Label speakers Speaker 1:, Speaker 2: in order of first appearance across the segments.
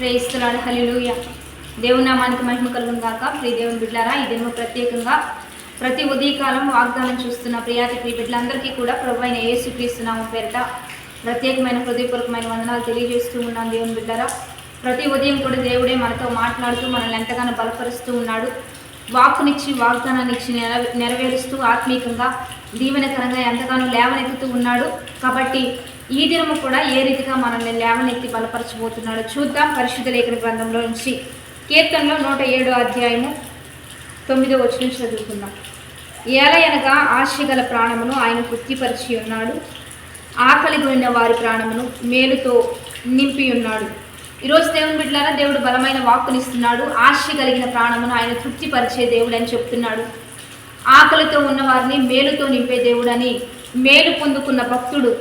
Speaker 1: ప్రేయిస్తున్నాడు hallelujah దేవుని నామానికి మహిమ కలుగును గాక. ప్రియ దేవుని బిడ్డారా ఈ దినము ప్రత్యేకంగా ప్రతి ఉదయకాలం వాగ్దానం చూస్తున్న ప్రియాతి ప్రియ బిడ్డలందరికీ కూడా ప్రభు అయిన యేసు క్రీస్తున్నాము పేరిట ప్రత్యేకమైన హృదయపూర్వకమైన వందనాలు తెలియజేస్తూ ఉన్నాను దేవుని బిడ్డారా. ప్రతి ఉదయం కూడా దేవుడే మనతో మాట్లాడుతూ మనల్ని ఎంతగానో బలపరుస్తూ ఉన్నాడు. వాక్కునిచ్చి వాగ్దానాన్ని ఇచ్చి నెరవేరుస్తూ ఆత్మీయంగా దీవెనకరంగా ఎంతగానో లేవనెత్తుతూ ఉన్నాడు. కాబట్టి ఈ దినము కూడా ఏ రీతిగా మనల్ని లేవనెత్తి బలపరచబోతున్నాడో చూద్దాం. పరిశుద్ధ లేఖన గ్రంథంలో నుంచి కీర్తనలో నూట ఏడో అధ్యాయము తొమ్మిదో వచ్చిన చదువుకుందాం. ఏలయనగా ఆశగల ప్రాణమును ఆయన తృప్తిపరిచి ఉన్నాడు. ఆకలి గురిన వారి ప్రాణమును మేలుతో నింపి ఉన్నాడు. ఈరోజు దేవుని బిడ్డలారా దేవుడు బలమైన వాక్కునిస్తున్నాడు. ఆశ కలిగిన ప్రాణమును ఆయన తృప్తిపరిచే దేవుడు అని చెప్తున్నాడు. ఆకలితో ఉన్న వారిని మేలుతో నింపే దేవుడని మేలు పొందుకున్న భక్తుడు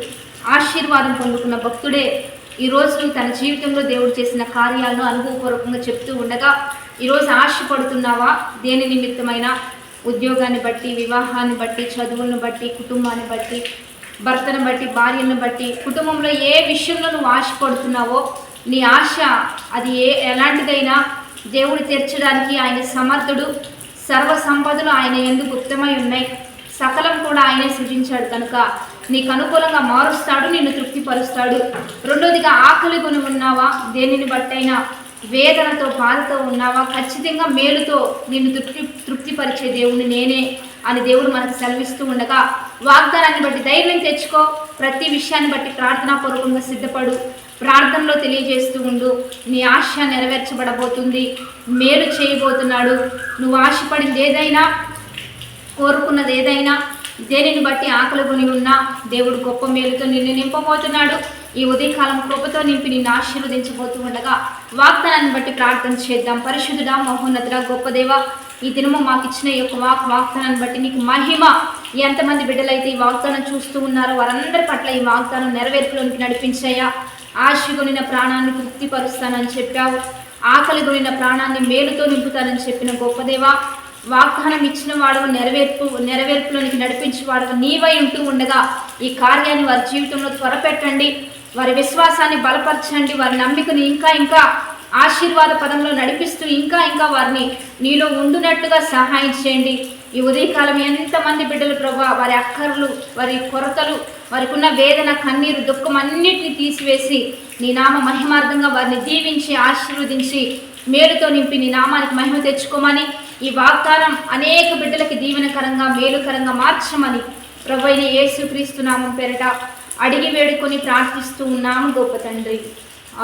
Speaker 1: ఆశీర్వాదం పొందుకున్న భక్తుడే ఈరోజు తన జీవితంలో దేవుడు చేసిన కార్యాలను అనుభవపూర్వకంగా చెప్తూ ఉండగా ఈరోజు ఆశపడుతున్నావా? దేని నిమిత్తమైన? ఉద్యోగాన్ని బట్టి వివాహాన్ని బట్టి చదువులను బట్టి కుటుంబాన్ని బట్టి భర్తను బట్టి భార్యను బట్టి కుటుంబంలో ఏ విషయంలో నువ్వు ఆశపడుతున్నావో నీ ఆశ అది ఏ ఎలాంటిదైనా దేవుడు తెర్చడానికి ఆయన సమర్థుడు. సర్వ సంపదలు ఆయన ఎందుకు గుప్తమై ఉన్నాయి. సకలం కూడా ఆయనే సృజించాడు కనుక నీకు అనుకూలంగా మారుస్తాడు నిన్ను తృప్తిపరుస్తాడు. రెండోదిగా ఆకలి కొని ఉన్నావా? దేనిని బట్టైనా వేదనతో బాధతో ఉన్నావా? ఖచ్చితంగా మేలుతో నిన్ను తృప్తి తృప్తిపరిచే దేవుని నేనే అని దేవుడు మనకు సెలవిస్తూ ఉండగా వాగ్దానాన్ని బట్టి ధైర్యం తెచ్చుకో. ప్రతి విషయాన్ని బట్టి ప్రార్థనాపూర్వకంగా సిద్ధపడు. ప్రార్థనలో తెలియజేస్తూ ఉండు. నీ ఆశ నెరవేర్చబడబోతుంది. మేలు చేయబోతున్నాడు. నువ్వు ఆశపడింది ఏదైనా కోరుకున్నది ఏదైనా దేనిని బట్టి ఆకలి కొని ఉన్నా దేవుడు గొప్ప మేలుతో నిన్ను నింపబోతున్నాడు. ఈ ఉదయకాలం కృపతో నింపి నిన్ను ఆశీర్వదించబోతూ ఉండగా వాగ్దానాన్ని బట్టి ప్రార్థన చేద్దాం. పరిశుద్ధుడా మహోన్నతుడ గొప్ప దేవ ఈ దినము మాకు ఇచ్చిన ఈ యొక్క వాక్ వాగ్దానాన్ని బట్టి నీకు మహిమ. ఎంతమంది బిడ్డలైతే ఈ వాగ్దానం చూస్తూ ఉన్నారో వారందరి పట్ల ఈ వాగ్దానం నెరవేర్పులోనికి నడిపించాయా? ఆశ ప్రాణాన్ని తృప్తిపరుస్తానని చెప్పావు. ఆకలి కొనిన ప్రాణాన్ని మేలుతో నింపుతానని చెప్పిన గొప్పదేవా వాగ్దానం ఇచ్చిన వాడు నెరవేర్పు నెరవేర్పులోనికి నడిపించి వాడు నీవై ఉంటూ ఉండగా ఈ కార్యాన్ని వారి జీవితంలో త్వరపెట్టండి. వారి విశ్వాసాన్ని బలపరచండి. వారి నమ్మికను ఇంకా ఇంకా ఆశీర్వాద పదంలో నడిపిస్తూ ఇంకా ఇంకా వారిని నీలో ఉండునట్టుగా సహాయం చేయండి. ఈ ఉదయకాలం ఎంతమంది బిడ్డలు ప్రభా వారి అక్కర్లు వారి కొరతలు వారికి ఉన్న వేదన కన్నీరు దుఃఖం అన్నిటిని తీసివేసి నీ నామ మహిమార్థంగా వారిని దీవించి ఆశీర్వదించి మేలుతో నింపి నీ నామానికి మహిమ తెచ్చుకోమని ఈ వాగ్దానం అనేక బిడ్డలకి దీవెనకరంగా మేలుకరంగా మార్చమని ప్రభు అయిన యేసుక్రీస్తు పేరట అడిగి వేడుకొని ప్రార్థిస్తూ ఉన్నాము గొప్ప తండ్రి.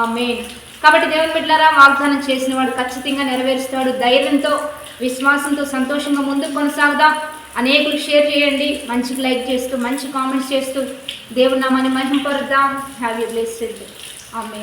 Speaker 1: ఆమేన్. కాబట్టి దేవుని బిడ్డలారా వాగ్దానం చేసిన వాడు ఖచ్చితంగా నెరవేరుస్తాడు. ధైర్యంతో విశ్వాసంతో సంతోషంగా ముందుకు కొనసాగుదాం. అనేకులు షేర్ చేయండి. మంచికి లైక్ చేస్తూ మంచి కామెంట్స్ చేస్తూ దేవుని నామాన్ని మహింపరుద్దాం. హ్యావ్ యూ బ్లెస్డ్ ఆమె